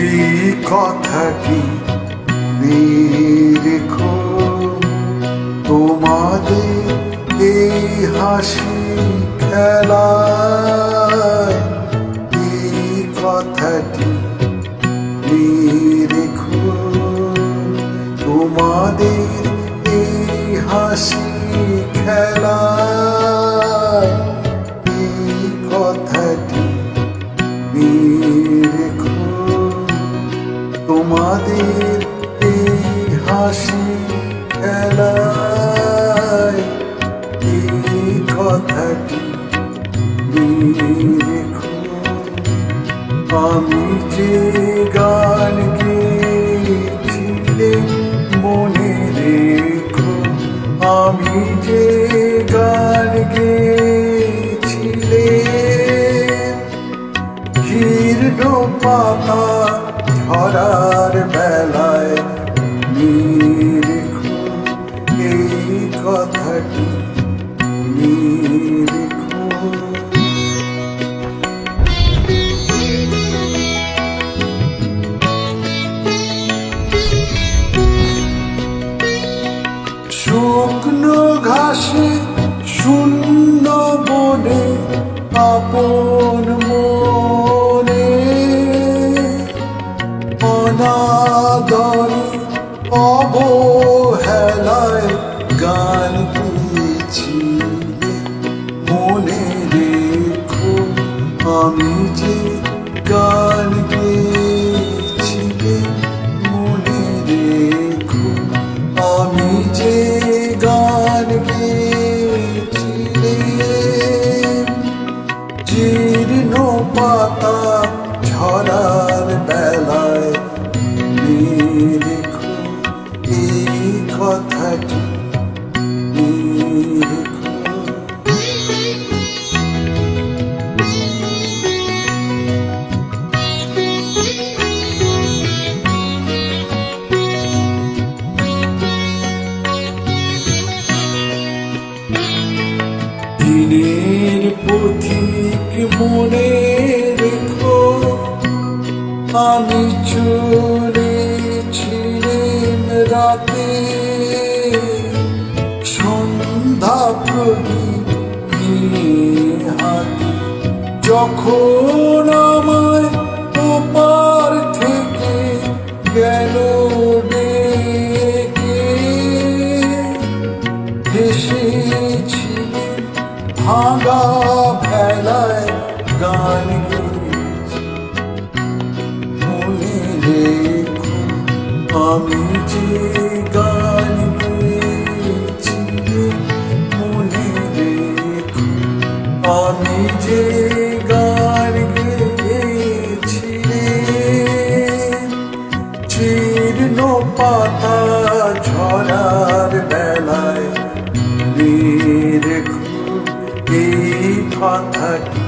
এই কথাটি রেখো তোমাদের এই হাসি খেলায় তোমাদের এই হাসি খেলায় এই কথাটি রেখো তোমাদের এই হাসি খেলায় এই কথাটি রেখো আমি যে গান আমি যে গান জীর্ণ পাতা ঝরার আপন মনে অনাদরে অবহেলায় গান গিয়েছি। মনে রেখো আমি যে দিনের পথিক মনে রেখো। আমি চলেছিলেন রাতে। সন্ধ্যা প্রদীপ নিয়ে হাতে যখন আমায় গান মনে রেখো, আমি যে গান গেয়েছি মনে রেখো, আমি যে গান গেয়েছি জীর্ণ পাতা ঝরার বেলায় রেখো, এই কথাটি